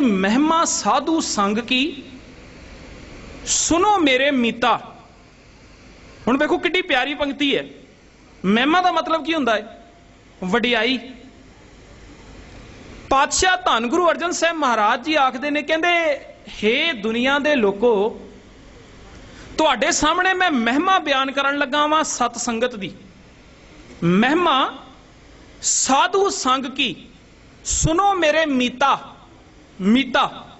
ਮਹਿਮਾ ਸਾਧੂ ਸੰਗ ਕੀ? ਸੁਨੋ ਮੇਰੇ ਮੀਤਾ। ਹੁਣ ਵੇਖੋ ਕਿੱਡੀ ਪਿਆਰੀ ਪੰਕਤੀ ਹੈ। ਮਹਿਮਾ ਦਾ ਮਤਲਬ ਕੀ ਹੁੰਦਾ ਹੈ? ਵਡਿਆਈ। ਪਾਤਸ਼ਾਹ ਧੰਨ ਗੁਰੂ ਅਰਜਨ ਸਾਹਿਬ ਮਹਾਰਾਜ ਜੀ ਆਖਦੇ ਨੇ, ਕਹਿੰਦੇ हे ਦੁਨੀਆ ਦੇ ਲੋਕੋ, ਤੁਹਾਡੇ ਸਾਹਮਣੇ ਮੈਂ ਮਹਿਮਾ ਬਿਆਨ ਕਰਨ ਲੱਗਾ ਵਾਂ ਸਤ ਸੰਗਤ ਦੀ। ਮਹਿਮਾ ਸਾਧੂ ਸੰਗ ਕੀ? ਸੁਨੋ ਮੇਰੇ ਮੀਤਾ। ਮੀਤਾ।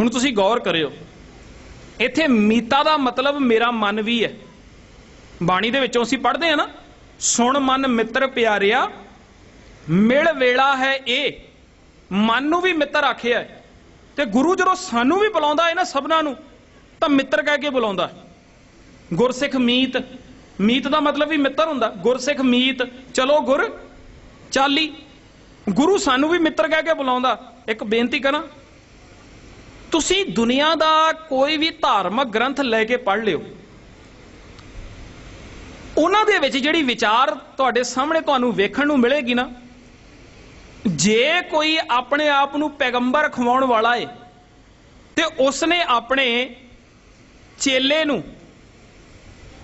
ਹੁਣ ਤੁਸੀਂ ਗੌਰ ਕਰਿਓ। ਇੱਥੇ ਮੀਤਾ ਦਾ ਮਤਲਬ ਮੇਰਾ ਮਨ ਵੀ ਹੈ। ਬਾਣੀ ਦੇ ਵਿੱਚੋਂ ਅਸੀਂ ਪੜ੍ਹਦੇ ਆ ਨਾ, ਸੁਣ ਮਨ ਮਿੱਤਰ ਪਿਆਰਿਆ, ਮਿਲ ਵੇਲਾ ਹੈ ਇਹ। ਮਨ ਨੂੰ ਵੀ ਮਿੱਤਰ ਆਖਿਆ ਹੈ। ਤੇ ਗੁਰੂ ਜਦੋਂ ਸਾਨੂੰ ਵੀ ਬੁਲਾਉਂਦਾ ਹੈ ਨਾ ਸਭਨਾਂ ਨੂੰ, ਤਾਂ ਮਿੱਤਰ ਕਹਿ ਕੇ ਬੁਲਾਉਂਦਾ ਗੁਰਸਿੱਖ ਮੀਤ ਮੀਤ ਦਾ ਮਤਲਬ ਵੀ ਮਿੱਤਰ ਹੁੰਦਾ। ਗੁਰਸਿੱਖ ਮੀਤ, ਚਲੋ ਗੁਰ, ਚਾਲੀ। ਗੁਰੂ ਸਾਨੂੰ ਵੀ ਮਿੱਤਰ ਕਹਿ ਕੇ ਬੁਲਾਉਂਦਾ। ਇੱਕ ਬੇਨਤੀ ਕਰਾਂ, ਤੁਸੀਂ ਦੁਨੀਆ ਦਾ ਕੋਈ ਵੀ ਧਾਰਮਿਕ ਗ੍ਰੰਥ ਲੈ ਕੇ ਪੜ੍ਹ ਲਿਓ। ਉਹਨਾਂ ਦੇ ਵਿੱਚ ਜਿਹੜੀ ਵਿਚਾਰ ਤੁਹਾਡੇ ਸਾਹਮਣੇ ਤੁਹਾਨੂੰ ਵੇਖਣ ਨੂੰ ਮਿਲੇਗੀ ਨਾ, ਜੇ ਕੋਈ ਆਪਣੇ ਆਪ ਨੂੰ ਪੈਗੰਬਰ ਖਵਾਉਣ ਵਾਲਾ ਏ, ਤੇ ਉਸਨੇ ਆਪਣੇ ਚੇਲੇ ਨੂੰ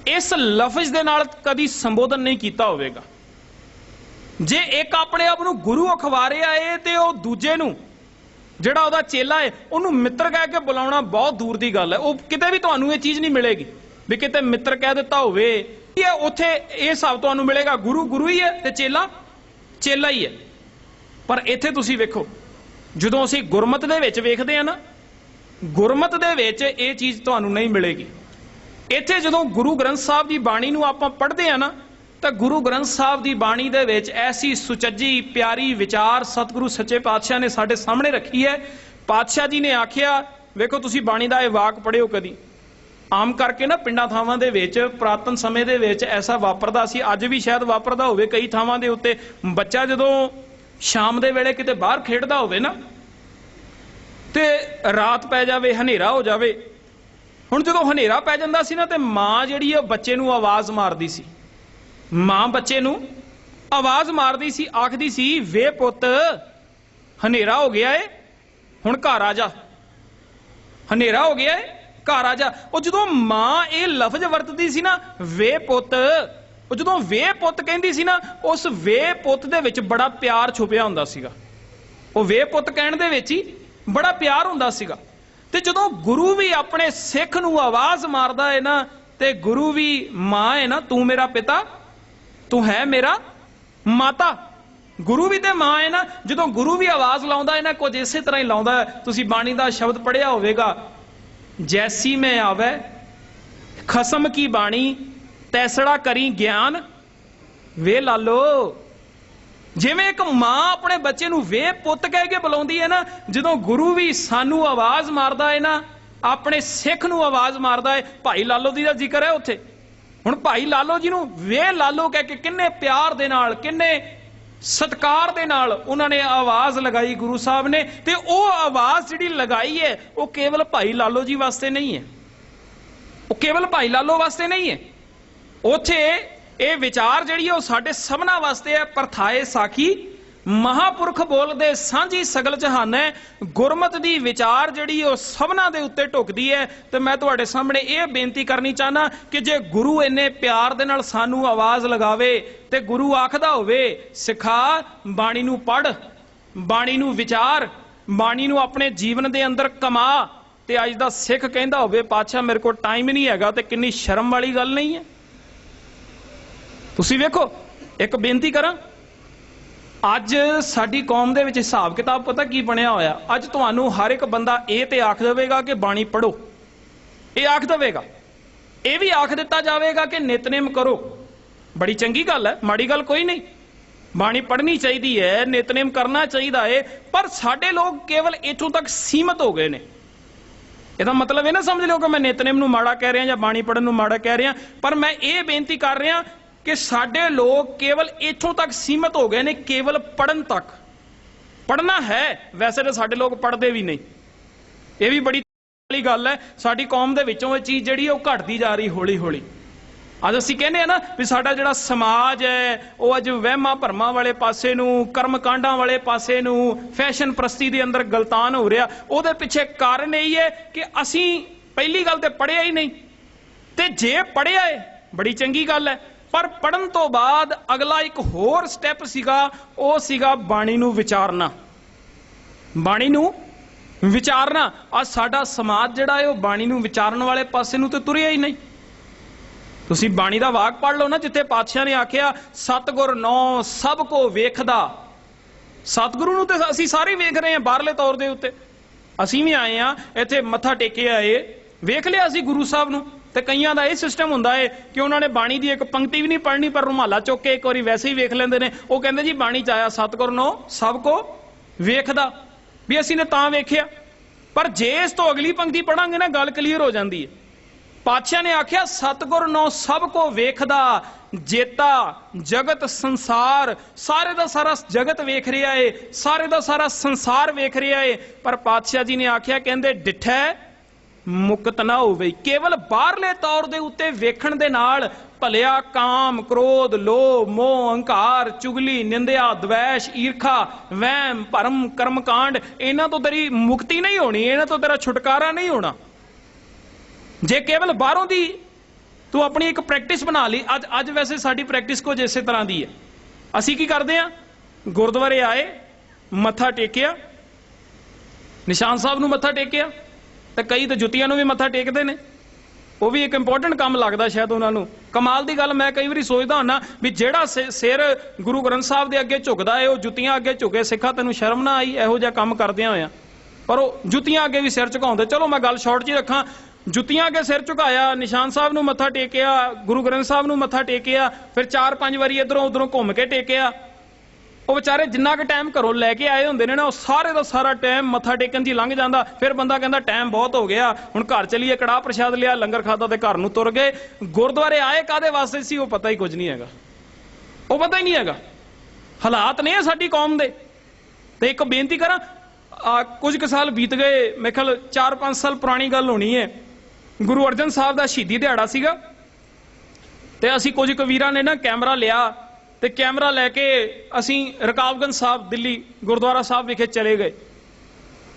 ਇਸ ਲਫ਼ਜ਼ ਦੇ ਨਾਲ ਕਦੀ ਸੰਬੋਧਨ ਨਹੀਂ ਕੀਤਾ ਹੋਵੇਗਾ। ਜੇ ਇੱਕ ਆਪਣੇ ਆਪ ਨੂੰ ਗੁਰੂ ਅਖਵਾ ਰਿਹਾ ਏ ਤੇ ਉਹ ਦੂਜੇ ਨੂੰ, ਜਿਹੜਾ ਉਹਦਾ ਚੇਲਾ ਏ, ਉਹਨੂੰ ਮਿੱਤਰ ਕਹਿ ਕੇ ਬੁਲਾਉਣਾ ਬਹੁਤ ਦੂਰ ਦੀ ਗੱਲ ਹੈ। ਉਹ ਕਿਤੇ ਵੀ ਤੁਹਾਨੂੰ ਇਹ ਚੀਜ਼ ਨਹੀਂ ਮਿਲੇਗੀ ਵੀ ਕਿਤੇ ਮਿੱਤਰ ਕਹਿ ਦਿੱਤਾ ਹੋਵੇ। ਇਹ ਉੱਥੇ ਇਹ ਸਭ ਤੁਹਾਨੂੰ ਮਿਲੇਗਾ। ਗੁਰੂ ਗੁਰੂ ਹੀ ਹੈ ਤੇ ਚੇਲਾ ਚੇਲਾ ਹੀ ਹੈ। ਪਰ ਇੱਥੇ ਤੁਸੀਂ ਵੇਖੋ, ਜਦੋਂ ਅਸੀਂ ਗੁਰਮਤ ਦੇ ਵਿੱਚ ਵੇਖਦੇ ਆ ਨਾ, ਗੁਰਮਤ ਦੇ ਵਿੱਚ ਇਹ ਚੀਜ਼ ਤੁਹਾਨੂੰ ਨਹੀਂ ਮਿਲੇਗੀ। ਇੱਥੇ ਜਦੋਂ ਗੁਰੂ ਗ੍ਰੰਥ ਸਾਹਿਬ ਦੀ ਬਾਣੀ ਨੂੰ ਆਪਾਂ ਪੜ੍ਹਦੇ ਆ ਨਾ ਤਾਂ ਗੁਰੂ ਗ੍ਰੰਥ ਸਾਹਿਬ ਦੀ ਬਾਣੀ ਦੇ ਵਿੱਚ ਐਸੀ ਸੁਚੱਜੀ, ਪਿਆਰੀ ਵਿਚਾਰ ਸਤਿਗੁਰੂ ਸੱਚੇ ਪਾਤਸ਼ਾਹ ਨੇ ਸਾਡੇ ਸਾਹਮਣੇ ਰੱਖੀ ਹੈ। ਪਾਤਸ਼ਾਹ ਜੀ ਨੇ ਆਖਿਆ, ਵੇਖੋ ਤੁਸੀਂ ਬਾਣੀ ਦਾ ਇਹ ਵਾਕ ਪੜਿਓ ਕਦੀ। ਆਮ ਕਰਕੇ ਨਾ ਪਿੰਡਾਂ ਥਾਵਾਂ ਦੇ ਵਿੱਚ, ਪ੍ਰਾਤਨ ਸਮੇਂ ਦੇ ਵਿੱਚ ਐਸਾ ਵਾਪਰਦਾ ਸੀ, ਅੱਜ ਵੀ ਸ਼ਾਇਦ ਵਾਪਰਦਾ ਹੋਵੇ ਕਈ ਥਾਵਾਂ ਦੇ ਉੱਤੇ। ਬੱਚਾ ਜਦੋਂ ਸ਼ਾਮ ਦੇ ਵੇਲੇ ਕਿਤੇ ਬਾਹਰ ਖੇਡਦਾ ਹੋਵੇ ਨਾ, ਤੇ ਰਾਤ ਪੈ ਜਾਵੇ, ਹਨੇਰਾ ਹੋ ਜਾਵੇ। ਹੁਣ ਜਦੋਂ ਹਨੇਰਾ ਪੈ ਜਾਂਦਾ ਸੀ ਨਾ, ਤੇ ਮਾਂ ਜਿਹੜੀ ਆ ਬੱਚੇ ਨੂੰ ਆਵਾਜ਼ ਮਾਰਦੀ ਸੀ। ਮਾਂ ਬੱਚੇ ਨੂੰ ਆਵਾਜ਼ ਮਾਰਦੀ ਸੀ, ਆਖਦੀ ਸੀ, ਵੇ ਪੁੱਤ, ਹਨੇਰਾ ਹੋ ਗਿਆ ਏ, ਹੁਣ ਘਰ ਆ ਜਾ। ਹਨੇਰਾ ਹੋ ਗਿਆ ਏ, ਘਰ ਆ ਜਾ। ਉਹ ਜਦੋਂ ਮਾਂ ਇਹ ਲਫ਼ਜ਼ ਵਰਤਦੀ ਸੀ ਨਾ, ਵੇ ਪੁੱਤ, ਉਹ ਜਦੋਂ ਵੇ ਪੁੱਤ ਕਹਿੰਦੀ ਸੀ ਨਾ, ਉਸ ਵੇ ਪੁੱਤ ਦੇ ਵਿੱਚ ਬੜਾ ਪਿਆਰ ਛੁਪਿਆ ਹੁੰਦਾ ਸੀਗਾ। ਉਹ ਵੇ ਪੁੱਤ ਕਹਿਣ ਦੇ ਵਿੱਚ ਹੀ ਬੜਾ ਪਿਆਰ ਹੁੰਦਾ ਸੀਗਾ। ਤੇ ਜਦੋਂ ਗੁਰੂ ਵੀ ਆਪਣੇ ਸਿੱਖ ਨੂੰ ਆਵਾਜ਼ ਮਾਰਦਾ ਹੈ ਨਾ, ਤੇ ਗੁਰੂ ਵੀ, ਮਾਂ ਹੈ ਨਾ, ਤੂੰ ਮੇਰਾ ਪਿਤਾ ਤੂੰ ਹੈ ਮੇਰਾ ਮਾਤਾ। ਗੁਰੂ ਵੀ ਤੇ ਮਾਂ ਹੈ ਨਾ। ਜਦੋਂ ਗੁਰੂ ਵੀ ਆਵਾਜ਼ ਲਾਉਂਦਾ ਹੈ ਨਾ, ਕੁਝ ਇਸੇ ਤਰ੍ਹਾਂ ਹੀ ਲਾਉਂਦਾ ਤੁਸੀਂ ਬਾਣੀ ਦਾ ਸ਼ਬਦ ਪੜਿਆ ਹੋਵੇਗਾ, ਜੈਸੀ ਮੈਂ ਆਵੇ, ਖਸਮ ਕੀ ਬਾਣੀ, ਤੈਸੜਾ ਕਰੀ ਗਿਆਨ। ਵੇ ਲਾਲੋ, ਜਿਵੇਂ ਇੱਕ ਮਾਂ ਆਪਣੇ ਬੱਚੇ ਨੂੰ ਵੇ ਪੁੱਤ ਕਹਿ ਕੇ ਬੁਲਾਉਂਦੀ ਹੈ ਨਾ, ਜਦੋਂ ਗੁਰੂ ਵੀ ਸਾਨੂੰ ਆਵਾਜ਼ ਮਾਰਦਾ ਹੈ ਨਾ, ਆਪਣੇ ਸਿੱਖ ਨੂੰ ਆਵਾਜ਼ ਮਾਰਦਾ ਹੈ, ਭਾਈ ਲਾਲੋ ਦੀ ਦਾ ਜ਼ਿਕਰ ਹੈ ਉੱਥੇ। ਹੁਣ ਭਾਈ ਲਾਲੋ ਜੀ ਨੂੰ ਵੇ ਲਾਲੋ ਕਹਿ ਕੇ ਕਿੰਨੇ ਪਿਆਰ ਦੇ ਨਾਲ, ਕਿੰਨੇ ਸਤਕਾਰ ਦੇ ਨਾਲ ਉਹਨਾਂ ਨੇ ਆਵਾਜ਼ ਲਗਾਈ ਗੁਰੂ ਸਾਹਿਬ ਨੇ ਤੇ ਉਹ ਆਵਾਜ਼ ਜਿਹੜੀ ਲਗਾਈ ਹੈ, ਉਹ ਕੇਵਲ ਭਾਈ ਲਾਲੋ ਜੀ ਵਾਸਤੇ ਨਹੀਂ ਹੈ। ਉਹ ਕੇਵਲ ਭਾਈ ਲਾਲੋ ਵਾਸਤੇ ਨਹੀਂ ਹੈ। ਉਥੇ ਇਹ ਵਿਚਾਰ ਜਿਹੜੀ ਹੈ ਉਹ ਸਾਡੇ ਸਭਨਾ ਵਾਸਤੇ ਹੈ ਪਰਥਾਏ ਸਾਖੀ ਮਹਾਪੁਰਖ ਬੋਲਦੇ ਸਾਂਝੀ ਸਗਲ ਜਹਾਨ ਹੈ। ਗੁਰਮਤ ਦੀ ਵਿਚਾਰ ਜਿਹੜੀ ਉਹ ਸਭਨਾ ਦੇ ਉੱਤੇ ਢੁਕਦੀ ਹੈ। ਤੇ ਮੈਂ ਤੁਹਾਡੇ ਸਾਹਮਣੇ ਇਹ ਬੇਨਤੀ ਕਰਨੀ ਚਾਹਨਾ ਕਿ ਜੇ ਗੁਰੂ ਇੰਨੇ ਪਿਆਰ ਦੇ ਨਾਲ ਸਾਨੂੰ ਆਵਾਜ਼ ਲਗਾਵੇ ਤੇ ਗੁਰੂ ਆਖਦਾ ਹੋਵੇ, ਸਿਖਾ, ਬਾਣੀ ਨੂੰ ਪੜ ਬਾਣੀ ਨੂੰ ਵਿਚਾਰ, ਬਾਣੀ ਨੂੰ ਆਪਣੇ ਜੀਵਨ ਦੇ ਅੰਦਰ ਕਮਾ ਤੇ ਅੱਜ ਦਾ ਸਿੱਖ ਕਹਿੰਦਾ ਹੋਵੇ, ਪਾਤਸ਼ਾਹ ਮੇਰੇ ਕੋਲ ਟਾਈਮ ਨਹੀਂ ਹੈਗਾ ਤੇ ਕਿੰਨੀ ਸ਼ਰਮ ਵਾਲੀ ਗੱਲ ਨਹੀਂ ਹੈ। ਤੁਸੀਂ ਵੇਖੋ, ਇੱਕ ਬੇਨਤੀ ਕਰਾਂ ਅੱਜ ਸਾਡੀ ਕੌਮ ਦੇ ਵਿੱਚ ਹਿਸਾਬ ਕਿਤਾਬ ਪਤਾ ਕੀ ਬਣਿਆ ਹੋਇਆ? ਅੱਜ ਤੁਹਾਨੂੰ ਹਰ ਇੱਕ ਬੰਦਾ ਇਹ ਤੇ ਆਖ ਦੇਵੇਗਾ ਕਿ ਬਾਣੀ ਪੜੋ ਇਹ ਆਖ ਦੇਵੇਗਾ। ਇਹ ਵੀ ਆਖ ਦਿੱਤਾ ਜਾਵੇਗਾ ਕਿ ਨਿਤਨੇਮ ਕਰੋ। ਬੜੀ ਚੰਗੀ ਗੱਲ ਹੈ, ਮਾੜੀ ਗੱਲ ਕੋਈ ਨਹੀਂ। ਬਾਣੀ ਪੜ੍ਹਨੀ ਚਾਹੀਦੀ ਹੈ, ਨਿਤਨੇਮ ਕਰਨਾ ਚਾਹੀਦਾ ਹੈ। ਪਰ ਸਾਡੇ ਲੋਕ ਕੇਵਲ ਇੱਥੋਂ ਤੱਕ ਸੀਮਤ ਹੋ ਗਏ ਨੇ। ਇਹਦਾ ਮਤਲਬ ਇਹ ਨਾ ਸਮਝ ਲਿਓ ਕਿ ਮੈਂ ਨਿਤਨੇਮ ਨੂੰ ਮਾੜਾ ਕਹਿ ਰਿਹਾ ਜਾਂ ਬਾਣੀ ਪੜਨ ਨੂੰ ਮਾੜਾ ਕਹਿ ਰਿਹਾ। ਪਰ ਮੈਂ ਇਹ ਬੇਨਤੀ ਕਰ ਰਿਹਾ ਕਿ ਸਾਡੇ ਲੋਕ ਕੇਵਲ ਇੱਥੋਂ ਤੱਕ ਸੀਮਤ ਹੋ ਗਏ ਨੇ, ਕੇਵਲ ਪੜਨ ਤੱਕ। ਪੜਨਾ ਹੈ, ਵੈਸੇ ਤਾਂ ਸਾਡੇ ਲੋਕ ਪੜਦੇ ਵੀ ਨਹੀਂ। ਇਹ ਵੀ ਬੜੀ ਵਾਲੀ ਗੱਲ ਹੈ, ਸਾਡੀ ਕੌਮ ਦੇ ਵਿੱਚੋਂ ਇਹ ਚੀਜ਼ ਜਿਹੜੀ ਹੈ ਉਹ ਘਟਦੀ ਜਾ ਰਹੀ ਹੌਲੀ ਹੌਲੀ ਅੱਜ ਅਸੀਂ ਕਹਿੰਦੇ ਆ ਨਾ ਵੀ ਸਾਡਾ ਜਿਹੜਾ ਸਮਾਜ ਹੈ, ਉਹ ਅੱਜ ਵਹਿਮਾਂ ਭਰਮਾਂ ਵਾਲੇ ਪਾਸੇ ਨੂੰ ਕਰਮ ਕਾਂਡਾਂ ਵਾਲੇ ਪਾਸੇ ਨੂੰ, ਫੈਸ਼ਨ ਪ੍ਰਸਤੀ ਦੇ ਅੰਦਰ ਗਲਤਾਨ ਹੋ ਰਿਹਾ, ਉਹਦੇ ਪਿੱਛੇ ਕਾਰਨ ਇਹ ਹੈ ਕਿ ਅਸੀਂ ਪਹਿਲੀ ਗੱਲ ਤੇ ਪੜਿਆ ਹੀ ਨਹੀਂ। ਤੇ ਜੇ ਪੜਿਆ ਹੈ ਬੜੀ ਚੰਗੀ ਗੱਲ ਹੈ। ਪਰ ਪੜਨ ਤੋਂ ਬਾਅਦ ਅਗਲਾ ਇੱਕ ਹੋਰ ਸਟੈਪ ਸੀਗਾ, ਉਹ ਸੀਗਾ ਬਾਣੀ ਨੂੰ ਵਿਚਾਰਨਾ। ਬਾਣੀ ਨੂੰ ਵਿਚਾਰਨਾ। ਅੱਜ ਸਾਡਾ ਸਮਾਜ ਜਿਹੜਾ ਹੈ, ਉਹ ਬਾਣੀ ਨੂੰ ਵਿਚਾਰਨ ਵਾਲੇ ਪਾਸੇ ਨੂੰ ਤੇ ਤੁਰਿਆ ਹੀ ਨਹੀਂ। ਤੁਸੀਂ ਬਾਣੀ ਦਾ ਵਾਕ ਪੜ ਲਓ ਨਾ, ਜਿੱਥੇ ਪਾਤਸ਼ਾਹ ਨੇ ਆਖਿਆ, ਸਤਗੁਰ ਨੌ ਸਭ ਕੋ ਵੇਖਦਾ। ਸਤਗੁਰੂ ਨੂੰ ਤੇ ਅਸੀਂ ਸਾਰੇ ਵੇਖ ਰਹੇ ਹਾਂ ਬਾਹਰਲੇ ਤੌਰ ਦੇ ਉੱਤੇ। ਅਸੀਂ ਵੀ ਆਏ ਆ ਇੱਥੇ ਮੱਥਾ ਟੇਕੇ ਆਏ ਵੇਖ ਲਿਆ ਅਸੀਂ ਗੁਰੂ ਸਾਹਿਬ ਨੂੰ। ਤੇ ਕਈਆਂ ਦਾ ਇਹ ਸਿਸਟਮ ਹੁੰਦਾ ਏ ਕਿ ਉਹਨਾਂ ਨੇ ਬਾਣੀ ਦੀ ਇੱਕ ਪੰਕਤੀ ਵੀ ਨਹੀਂ ਪੜ੍ਹਨੀ, ਪਰ ਰੁਮਾਲਾ ਚੁੱਕ ਕੇ ਇੱਕ ਵਾਰੀ ਵੈਸੇ ਹੀ ਵੇਖ ਲੈਂਦੇ ਨੇ। ਉਹ ਕਹਿੰਦੇ ਜੀ, ਬਾਣੀ ਚ ਆਇਆ, ਸਤਗੁਰ ਨੂੰ ਸਭ ਕੋ ਵੇਖਦਾ। ਵੀ ਅਸੀਂ ਨੇ ਤਾਂ ਵੇਖਿਆ। ਪਰ ਜੇ ਇਸ ਤੋਂ ਅਗਲੀ ਪੰਕਤੀ ਪੜਾਂਗੇ ਨਾ, ਗੱਲ ਕਲੀਅਰ ਹੋ ਜਾਂਦੀ ਹੈ ਪਾਤਸ਼ਾਹ ਨੇ ਆਖਿਆ, ਸਤਗੁਰ ਨੂੰ ਸਭ ਕੋ ਵੇਖਦਾ, ਜੇਤਾ, ਜਗਤ, ਸੰਸਾਰ। ਸਾਰੇ ਦਾ ਸਾਰਾ ਜਗਤ ਵੇਖ ਰਿਹਾ ਏ, ਸਾਰੇ ਦਾ ਸਾਰਾ ਸੰਸਾਰ ਵੇਖ ਰਿਹਾ ਏ। ਪਰ ਪਾਤਸ਼ਾਹ ਜੀ ਨੇ ਆਖਿਆ, ਕਹਿੰਦੇ, ਡਿਠੈ ਮੁਕਤ ਨਾ ਹੋਵੇ। ਕੇਵਲ ਬਾਹਰਲੇ ਤੌਰ ਦੇ ਉੱਤੇ ਵੇਖਣ ਦੇ ਨਾਲ ਭਲਿਆ, ਕਾਮ, ਕ੍ਰੋਧ, ਲੋਭ, ਮੋਹ ਹੰਕਾਰ ਚੁਗਲੀ, ਨਿੰਦਿਆ, ਦਵੈਸ਼, ਈਰਖਾ, ਵਹਿਮ, ਭਰਮ, ਕਰਮਕਾਂਡ, ਇਹਨਾਂ ਤੋਂ ਤੇਰੀ ਮੁਕਤੀ ਨਹੀਂ ਹੋਣੀ, ਇਹਨਾਂ ਤੋਂ ਤੇਰਾ ਛੁਟਕਾਰਾ ਨਹੀਂ ਹੋਣਾ। ਜੇ ਕੇਵਲ ਬਾਹਰੋਂ ਦੀ ਤੂੰ ਆਪਣੀ ਇੱਕ ਪ੍ਰੈਕਟਿਸ ਬਣਾ ਲਈ, ਅੱਜ ਅੱਜ ਵੈਸੇ ਸਾਡੀ ਪ੍ਰੈਕਟਿਸ ਕੁਝ ਇਸੇ ਤਰ੍ਹਾਂ ਦੀ ਹੈ। ਅਸੀਂ ਕੀ ਕਰਦੇ ਆ ਗੁਰਦੁਆਰੇ ਆਏ, ਮੱਥਾ ਟੇਕਿਆ। ਨਿਸ਼ਾਨ ਸਾਹਿਬ ਨੂੰ ਮੱਥਾ ਟੇਕਿਆ। ਤੇ ਕਈ ਤਾਂ ਜੁੱਤੀਆਂ ਨੂੰ ਵੀ ਮੱਥਾ ਟੇਕਦੇ ਨੇ। ਉਹ ਵੀ ਇੱਕ ਇੰਪੋਰਟੈਂਟ ਕੰਮ ਲੱਗਦਾ ਸ਼ਾਇਦ ਉਹਨਾਂ ਨੂੰ। ਕਮਾਲ ਦੀ ਗੱਲ ਮੈਂ ਕਈ ਵਾਰੀ ਸੋਚਦਾ ਹੁੰਨਾ ਵੀ ਜਿਹੜਾ ਸਿ- ਸਿਰ ਗੁਰੂ ਗ੍ਰੰਥ ਸਾਹਿਬ ਦੇ ਅੱਗੇ ਝੁਕਦਾ ਏ, ਉਹ ਜੁੱਤੀਆਂ ਅੱਗੇ ਝੁਕੇ, ਸਿੱਖਾ ਤੈਨੂੰ ਸ਼ਰਮ ਨਾ ਆਈ, ਇਹੋ ਜਿਹਾ ਕੰਮ ਕਰਦਿਆਂ ਹੋਇਆਂ। ਪਰ ਉਹ ਜੁੱਤੀਆਂ ਅੱਗੇ ਵੀ ਸਿਰ ਝੁਕਾਉਂਦੇ। ਚਲੋ ਮੈਂ ਗੱਲ ਸ਼ਾਰਟ 'ਚ ਹੀ ਰੱਖਾਂ। ਜੁੱਤੀਆਂ ਅੱਗੇ ਸਿਰ ਝੁਕਾਇਆ, ਨਿਸ਼ਾਨ ਸਾਹਿਬ ਨੂੰ ਮੱਥਾ ਟੇਕਿਆ, ਗੁਰੂ ਗ੍ਰੰਥ ਸਾਹਿਬ ਨੂੰ ਮੱਥਾ ਟੇਕਿਆ, ਫਿਰ ਚਾਰ ਪੰਜ ਵਾਰੀ ਇਧਰੋਂ ਉਧਰੋਂ ਘੁੰਮ ਕੇ ਟੇਕਿਆ। ਉਹ ਵਿਚਾਰੇ ਜਿੰਨਾ ਕੁ ਟਾਈਮ ਘਰੋਂ ਲੈ ਕੇ ਆਏ ਹੁੰਦੇ ਨੇ ਨਾ, ਉਹ ਸਾਰੇ ਦਾ ਸਾਰਾ ਟਾਈਮ ਮੱਥਾ ਟੇਕਣ 'ਚ ਲੰਘ ਜਾਂਦਾ। ਫਿਰ ਬੰਦਾ ਕਹਿੰਦਾ ਟਾਈਮ ਬਹੁਤ ਹੋ ਗਿਆ। ਹੁਣ ਘਰ ਚਲੀਏ, ਕੜਾਹ ਪ੍ਰਸ਼ਾਦ ਲਿਆ, ਲੰਗਰ ਖਾਦਾ ਤੇ ਘਰ ਨੂੰ ਤੁਰ ਗਏ। ਗੁਰਦੁਆਰੇ ਆਏ ਕਾਦੇ ਵਾਸਤੇ ਸੀ, ਉਹ ਪਤਾ ਹੀ ਕੁਝ ਨਹੀਂ ਹੈਗਾ। ਉਹ ਪਤਾ ਹੀ ਨਹੀਂ ਹੈਗਾ। ਹਾਲਾਤ ਨੇ ਸਾਡੀ ਕੌਮ ਦੇ। ਤੇ ਇੱਕ ਬੇਨਤੀ ਕਰਾਂ, ਆ ਕੁਝ ਕੁ ਸਾਲ ਬੀਤ ਗਏ ਮੇਖਲ ਖਿਆਲ 4-5 ਸਾਲ ਪੁਰਾਣੀ ਗੱਲ ਹੋਣੀ ਹੈ। ਗੁਰੂ ਅਰਜਨ ਸਾਹਿਬ ਦਾ ਸ਼ਹੀਦੀ ਦਿਹਾੜਾ ਸੀਗਾ। ਤੇ ਅਸੀਂ ਕੁਝ ਕੁ ਵੀਰਾਂ ਨੇ ਨਾ ਕੈਮਰਾ ਲਿਆ। ਤੇ ਕੈਮਰਾ ਲੈ ਕੇ ਅਸੀਂ ਰਕਾਬਗੰਜ ਸਾਹਿਬ, ਦਿੱਲੀ ਗੁਰਦੁਆਰਾ ਸਾਹਿਬ ਵਿਖੇ ਚਲੇ ਗਏ।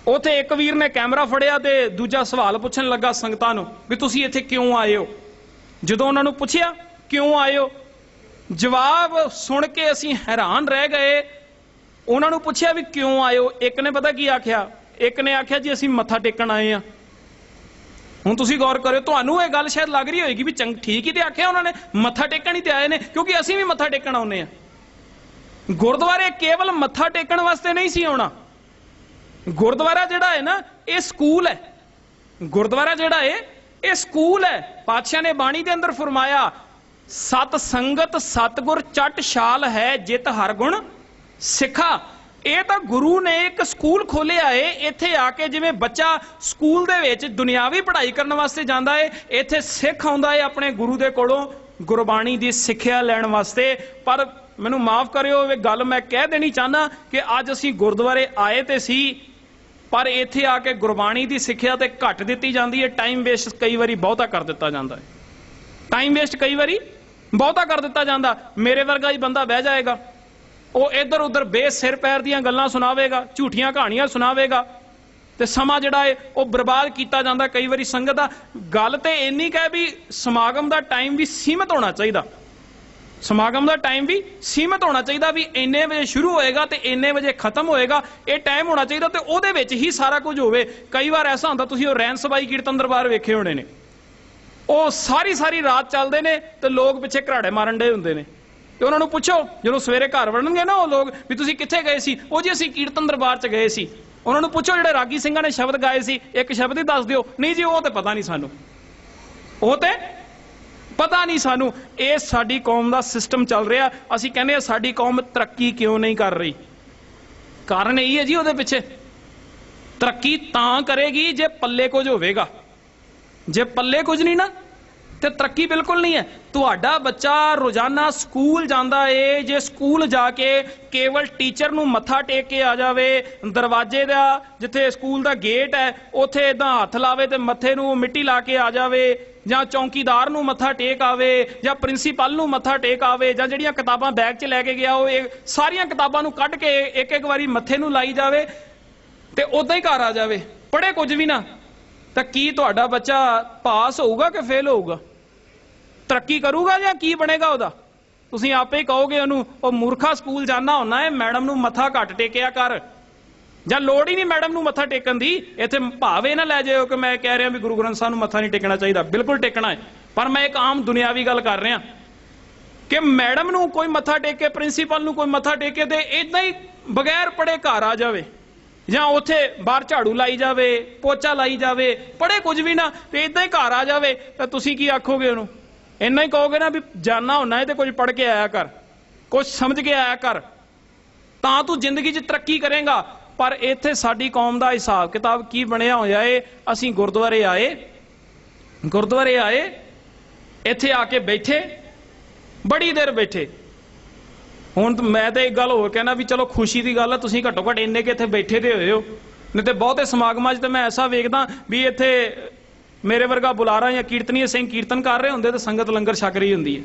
ਉਥੇ ਇੱਕ ਵੀਰ ਨੇ ਕੈਮਰਾ ਫੜਿਆ ਤੇ ਦੂਜਾ ਸਵਾਲ ਪੁੱਛਣ ਲੱਗਾ ਸੰਗਤਾਂ ਨੂੰ ਵੀ ਤੁਸੀਂ ਇੱਥੇ ਕਿਉਂ ਆਏ ਹੋ? ਜਦੋਂ ਉਹਨਾਂ ਨੂੰ ਪੁੱਛਿਆ, ਕਿਉਂ ਆਏ ਹੋ? ਜਵਾਬ ਸੁਣ ਕੇ ਅਸੀਂ ਹੈਰਾਨ ਰਹਿ ਗਏ। ਉਹਨਾਂ ਨੂੰ ਪੁੱਛਿਆ ਵੀ ਕਿਉਂ ਆਏ ਹੋ? ਇੱਕ ਨੇ ਪਤਾ ਕੀ ਆਖਿਆ? ਇੱਕ ਨੇ ਆਖਿਆ ਜੀ ਅਸੀਂ ਮੱਥਾ ਟੇਕਣ ਆਏ ਆ ਹੁਣ ਤੁਸੀਂ ਗੌਰ ਕਰਿਓ, ਤੁਹਾਨੂੰ ਇਹ ਗੱਲ ਸ਼ਾਇਦ ਲੱਗ ਰਹੀ ਹੋਏਗੀ ਵੀ ਚੰਗ ਠੀਕ ਹੀ ਤੇ ਆਖਿਆ ਉਹਨਾਂ ਨੇ, ਮੱਥਾ ਟੇਕਣ ਹੀ ਤੇ ਆਏ ਨੇ, ਕਿਉਂਕਿ ਅਸੀਂ ਵੀ ਮੱਥਾ ਟੇਕਣ ਆਉਨੇ ਆ ਗੁਰਦੁਆਰੇ ਕੇਵਲ ਮੱਥਾ ਟੇਕਣ ਵਾਸਤੇ ਨਹੀਂ ਸੀ ਆਉਣਾ। ਗੁਰਦੁਆਰਾ ਜਿਹੜਾ ਹੈ ਨਾ, ਇਹ ਸਕੂਲ ਹੈ। ਗੁਰਦੁਆਰਾ ਜਿਹੜਾ ਹੈ, ਇਹ ਸਕੂਲ ਹੈ। ਪਾਤਸ਼ਾਹ ਨੇ ਬਾਣੀ ਦੇ ਅੰਦਰ ਫਰਮਾਇਆ, ਸਤ ਸੰਗਤ ਸਤਗੁਰ ਚਟ ਛਾਲ ਹੈ ਜਿਤ ਹਰ ਗੁਣ ਸਿੱਖਾ। ਇਹ ਤਾਂ ਗੁਰੂ ਨੇ ਇੱਕ ਸਕੂਲ ਖੋਲਿਆ ਏ ਇੱਥੇ ਆ ਕੇ ਜਿਵੇਂ ਬੱਚਾ ਸਕੂਲ ਦੇ ਵਿੱਚ ਦੁਨਿਆਵੀ ਪੜ੍ਹਾਈ ਕਰਨ ਵਾਸਤੇ ਜਾਂਦਾ ਏ, ਇੱਥੇ ਸਿੱਖ ਆਉਂਦਾ ਏ ਆਪਣੇ ਗੁਰੂ ਦੇ ਕੋਲੋਂ ਗੁਰਬਾਣੀ ਦੀ ਸਿੱਖਿਆ ਲੈਣ ਵਾਸਤੇ। ਪਰ ਮੈਨੂੰ ਮਾਫ ਕਰਿਓ, ਇਹ ਗੱਲ ਮੈਂ ਕਹਿ ਦੇਣੀ ਚਾਹਨਾ ਕਿ ਅੱਜ ਅਸੀਂ ਗੁਰਦੁਆਰੇ ਆਏ ਤੇ ਸੀ, ਪਰ ਇੱਥੇ ਆ ਕੇ ਗੁਰਬਾਣੀ ਦੀ ਸਿੱਖਿਆ ਤੇ ਘੱਟ ਦਿੱਤੀ ਜਾਂਦੀ ਹੈ ਟਾਈਮ ਵੇਸਟ ਕਈ ਵਾਰੀ ਬਹੁਤਾ ਕਰ ਦਿੱਤਾ ਜਾਂਦਾ ਹੈ ਟਾਈਮ ਵੇਸਟ ਕਈ ਵਾਰੀ ਬਹੁਤਾ ਕਰ ਦਿੱਤਾ ਜਾਂਦਾ। ਮੇਰੇ ਵਰਗਾ ਹੀ ਬੰਦਾ ਬਹਿ ਜਾਏਗਾ। ਉਹ ਇੱਧਰ ਉੱਧਰ ਬੇਸਿਰ ਪੈਰ ਦੀਆਂ ਗੱਲਾਂ ਸੁਣਾਵੇਗਾ, ਝੂਠੀਆਂ ਕਹਾਣੀਆਂ ਸੁਣਾਵੇਗਾ ਤੇ ਸਮਾਂ ਜਿਹੜਾ ਹੈ ਉਹ ਬਰਬਾਦ ਕੀਤਾ ਜਾਂਦਾ ਕਈ ਵਾਰੀ ਸੰਗਤ ਦਾ। ਗੱਲ ਤੇ ਇੰਨੀ ਕਹੇ ਵੀ ਸਮਾਗਮ ਦਾ ਟਾਈਮ ਵੀ ਸੀਮਤ ਹੋਣਾ ਚਾਹੀਦਾ। ਸਮਾਗਮ ਦਾ ਟਾਈਮ ਵੀ ਸੀਮਤ ਹੋਣਾ ਚਾਹੀਦਾ ਵੀ ਇੰਨੇ ਵਜੇ ਸ਼ੁਰੂ ਹੋਏਗਾ ਤੇ ਇੰਨੇ ਵਜੇ ਖਤਮ ਹੋਏਗਾ, ਇਹ ਟਾਈਮ ਹੋਣਾ ਚਾਹੀਦਾ ਤੇ ਉਹਦੇ ਵਿੱਚ ਹੀ ਸਾਰਾ ਕੁਝ ਹੋਵੇ। ਕਈ ਵਾਰ ਐਸਾ ਹੁੰਦਾ, ਤੁਸੀਂ ਉਹ ਰੈਨ ਸਬਾਈ ਕੀਰਤਨ ਦਰਬਾਰ ਵੇਖੇ ਹੋਣੇ ਨੇ। ਉਹ ਸਾਰੀ ਸਾਰੀ ਰਾਤ ਚੱਲਦੇ ਨੇ ਤੇ ਲੋਕ ਪਿੱਛੇ ਘਰਾੜੇ ਮਾਰਨ ਦੇ ਹੁੰਦੇ ਨੇ। ਤੇ ਉਹਨਾਂ ਨੂੰ ਪੁੱਛੋ, ਜਦੋਂ ਸਵੇਰੇ ਘਰ ਵੜਨਗੇ ਨਾ ਉਹ ਲੋਕ ਵੀ ਤੁਸੀਂ ਕਿੱਥੇ ਗਏ ਸੀ? ਉਹ ਜੀ ਅਸੀਂ ਕੀਰਤਨ ਦਰਬਾਰ 'ਚ ਗਏ ਸੀ। ਉਹਨਾਂ ਨੂੰ ਪੁੱਛੋ ਜਿਹੜੇ ਰਾਗੀ ਸਿੰਘਾਂ ਨੇ ਸ਼ਬਦ ਗਾਏ ਸੀ, ਇੱਕ ਸ਼ਬਦ ਹੀ ਦੱਸ ਦਿਓ। ਨਹੀਂ ਜੀ, ਉਹ ਤੇ ਪਤਾ ਨਹੀਂ ਸਾਨੂੰ। ਉਹ ਤੇ ਪਤਾ ਨਹੀਂ ਸਾਨੂੰ। ਇਹ ਸਾਡੀ ਕੌਮ ਦਾ ਸਿਸਟਮ ਚੱਲ ਰਿਹਾ। ਅਸੀਂ ਕਹਿੰਦੇ ਆ ਸਾਡੀ ਕੌਮ ਤਰੱਕੀ ਕਿਉਂ ਨਹੀਂ ਕਰ ਰਹੀ? ਕਾਰਨ ਇਹ ਹੈ ਜੀ ਉਹਦੇ ਪਿੱਛੇ। ਤਰੱਕੀ ਤਾਂ ਕਰੇਗੀ ਜੇ ਪੱਲੇ ਕੁਝ ਹੋਵੇਗਾ। ਜੇ ਪੱਲੇ ਕੁਝ ਨਹੀਂ ਨਾ ਤੇ ਤਰੱਕੀ ਬਿਲਕੁਲ ਨਹੀਂ ਹੈ। ਤੁਹਾਡਾ ਬੱਚਾ ਰੋਜ਼ਾਨਾ ਸਕੂਲ ਜਾਂਦਾ ਏ, ਜੇ ਸਕੂਲ ਜਾ ਕੇ ਕੇਵਲ ਟੀਚਰ ਨੂੰ ਮੱਥਾ ਟੇਕ ਕੇ ਆ ਜਾਵੇ, ਦਰਵਾਜ਼ੇ ਦਾ ਜਿੱਥੇ ਸਕੂਲ ਦਾ ਗੇਟ ਹੈ, ਉੱਥੇ ਇਦਾਂ ਹੱਥ ਲਾਵੇ ਤੇ ਮੱਥੇ ਨੂੰ ਮਿੱਟੀ ਲਾ ਕੇ ਆ ਜਾਵੇ, ਜਾਂ ਚੌਂਕੀਦਾਰ ਨੂੰ ਮੱਥਾ ਟੇਕ ਆਵੇ, ਜਾਂ ਪ੍ਰਿੰਸੀਪਲ ਨੂੰ ਮੱਥਾ ਟੇਕ ਆਵੇ, ਜਾਂ ਜਿਹੜੀਆਂ ਕਿਤਾਬਾਂ ਬੈਗ 'ਚ ਲੈ ਕੇ ਗਿਆ ਉਹ ਸਾਰੀਆਂ ਕਿਤਾਬਾਂ ਨੂੰ ਕੱਢ ਕੇ ਇੱਕ ਇੱਕ ਵਾਰੀ ਮੱਥੇ ਨੂੰ ਲਾਈ ਜਾਵੇ ਤੇ ਉਦਾਂ ਹੀ ਘਰ ਆ ਜਾਵੇ। ਪੜ੍ਹੇ ਕੁਝ ਵੀ ਨਾ, ਤਾਂ ਕੀ ਤੁਹਾਡਾ ਬੱਚਾ ਪਾਸ ਹੋਊਗਾ ਕਿ ਫੇਲ ਹੋਊਗਾ? ਤਰੱਕੀ ਕਰੂਗਾ ਜਾਂ ਕੀ ਬਣੇਗਾ ਉਹਦਾ? ਤੁਸੀਂ ਆਪੇ ਕਹੋਗੇ ਉਹਨੂੰ, ਉਹ ਮੂਰਖਾ ਸਕੂਲ ਜਾਣਾ ਹੁੰਦਾ ਹੈ, ਮੈਡਮ ਨੂੰ ਮੱਥਾ ਘੱਟ ਟੇਕਿਆ ਕਰ। ਜਾਂ ਲੋੜ ਹੀ ਨਹੀਂ ਮੈਡਮ ਨੂੰ ਮੱਥਾ ਟੇਕਣ ਦੀ। ਇੱਥੇ ਭਾਵੇਂ ਨਾ ਲੈ ਜਾਇਓ ਕਿ ਮੈਂ ਕਹਿ ਰਿਹਾ ਵੀ ਗੁਰੂ ਗ੍ਰੰਥ ਸਾਹਿਬ ਨੂੰ ਮੱਥਾ ਨਹੀਂ ਟੇਕਣਾ ਚਾਹੀਦਾ। ਬਿਲਕੁਲ ਟੇਕਣਾ ਹੈ। ਪਰ ਮੈਂ ਇੱਕ ਆਮ ਦੁਨਿਆਵੀ ਗੱਲ ਕਰ ਰਿਹਾ ਕਿ ਮੈਡਮ ਨੂੰ ਕੋਈ ਮੱਥਾ ਟੇਕੇ, ਪ੍ਰਿੰਸੀਪਲ ਨੂੰ ਕੋਈ ਮੱਥਾ ਟੇਕੇ ਤੇ ਇਦਾਂ ਹੀ ਬਗੈਰ ਪੜੇ ਘਰ ਆ ਜਾਵੇ। ਜਾਂ ਉੱਥੇ ਬਾਹਰ ਝਾੜੂ ਲਾਈ ਜਾਵੇ, ਪੋਚਾ ਲਾਈ ਜਾਵੇ ਪੜੇ ਕੁਝ ਵੀ ਨਾ ਤੇ ਇਦਾਂ ਹੀ ਘਰ ਆ ਜਾਵੇ। ਤਾਂ ਤੁਸੀਂ ਕੀ ਆਖੋਗੇ ਉਹਨੂੰ? ਇੰਨਾ ਹੀ ਕਹੋਗੇ ਨਾ ਵੀ ਜਾਣਾ ਹੁੰਨਾ ਹੈ ਤੇ ਕੁਝ ਪੜ ਕੇ ਆਇਆ ਕਰ, ਕੁਝ ਸਮਝ ਕੇ ਆਇਆ ਕਰ, ਤਾਂ ਤੂੰ ਜ਼ਿੰਦਗੀ 'ਚ ਤਰੱਕੀ ਕਰੇਗਾ। ਪਰ ਇੱਥੇ ਸਾਡੀ ਕੌਮ ਦਾ ਹਿਸਾਬ ਕਿਤਾਬ ਕੀ ਬਣਿਆ ਹੋਇਆ ਏ? ਅਸੀਂ ਗੁਰਦੁਆਰੇ ਆਏ ਗੁਰਦੁਆਰੇ ਆਏ, ਇੱਥੇ ਆ ਕੇ ਬੈਠੇ, ਬੜੀ ਦੇਰ ਬੈਠੇ। ਹੁਣ ਮੈਂ ਤਾਂ ਇੱਕ ਗੱਲ ਹੋਰ ਕਹਿਣਾ ਵੀ ਚਲੋ ਖੁਸ਼ੀ ਦੀ ਗੱਲ ਆ, ਤੁਸੀਂ ਘੱਟੋ ਘੱਟ ਇੰਨੇ ਕਿ ਇੱਥੇ ਬੈਠੇ ਦੇ ਹੋਏ ਹੋ। ਨਹੀਂ ਤੇ ਬਹੁਤੇ ਸਮਾਗਮਾਂ 'ਚ ਤੇ ਮੈਂ ਐਸਾ ਵੇਖਦਾ ਵੀ ਇੱਥੇ ਮੇਰੇ ਵਰਗਾ ਬੁਲਾਰਾ ਜਾਂ ਕੀਰਤਨੀਏ ਸਿੰਘ ਕੀਰਤਨ ਕਰ ਰਹੇ ਹੁੰਦੇ ਤੇ ਸੰਗਤ ਲੰਗਰ ਛਕ ਰਹੀ ਹੁੰਦੀ ਹੈ।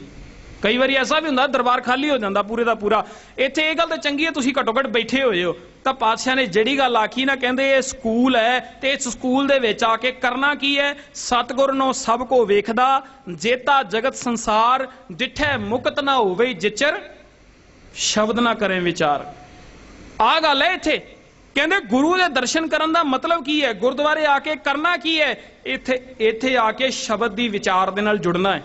ਕਈ ਵਾਰੀ ਐਸਾ ਵੀ ਹੁੰਦਾ, ਦਰਬਾਰ ਖਾਲੀ ਹੋ ਜਾਂਦਾ ਪੂਰੇ ਦਾ ਪੂਰਾ। ਇੱਥੇ ਇਹ ਗੱਲ ਤਾਂ ਚੰਗੀ ਹੈ, ਤੁਸੀਂ ਘੱਟੋ ਘੱਟ ਬੈਠੇ ਹੋਏ ਹੋ। ਤਾਂ ਪਾਤਸ਼ਾਹ ਨੇ ਜਿਹੜੀ ਗੱਲ ਆਖੀ ਨਾ, ਕਹਿੰਦੇ ਇਹ ਸਕੂਲ ਹੈ ਤੇ ਇਸ ਸਕੂਲ ਦੇ ਵਿੱਚ ਆ ਕੇ ਕਰਨਾ ਕੀ ਹੈ? ਸਤਿਗੁਰ ਨੂੰ ਸਭ ਕੋ ਵੇਖਦਾ, ਜੇਤਾ ਜਗਤ ਸੰਸਾਰ, ਜਿੱਠੇ ਮੁਕਤ ਨਾ ਹੋਵੇ ਜਿਚਰ, ਸ਼ਬਦ ਨਾ ਕਰੇ ਵਿਚਾਰ। ਆ ਗੱਲ ਹੈ ਇੱਥੇ। ਕਹਿੰਦੇ ਗੁਰੂ ਦੇ ਦਰਸ਼ਨ ਕਰਨ ਦਾ ਮਤਲਬ ਕੀ ਹੈ? ਗੁਰਦੁਆਰੇ ਆ ਕੇ ਕਰਨਾ ਕੀ ਹੈ? ਇੱਥੇ ਇੱਥੇ ਆ ਕੇ ਸ਼ਬਦ ਦੀ ਵਿਚਾਰ ਦੇ ਨਾਲ ਜੁੜਨਾ ਹੈ।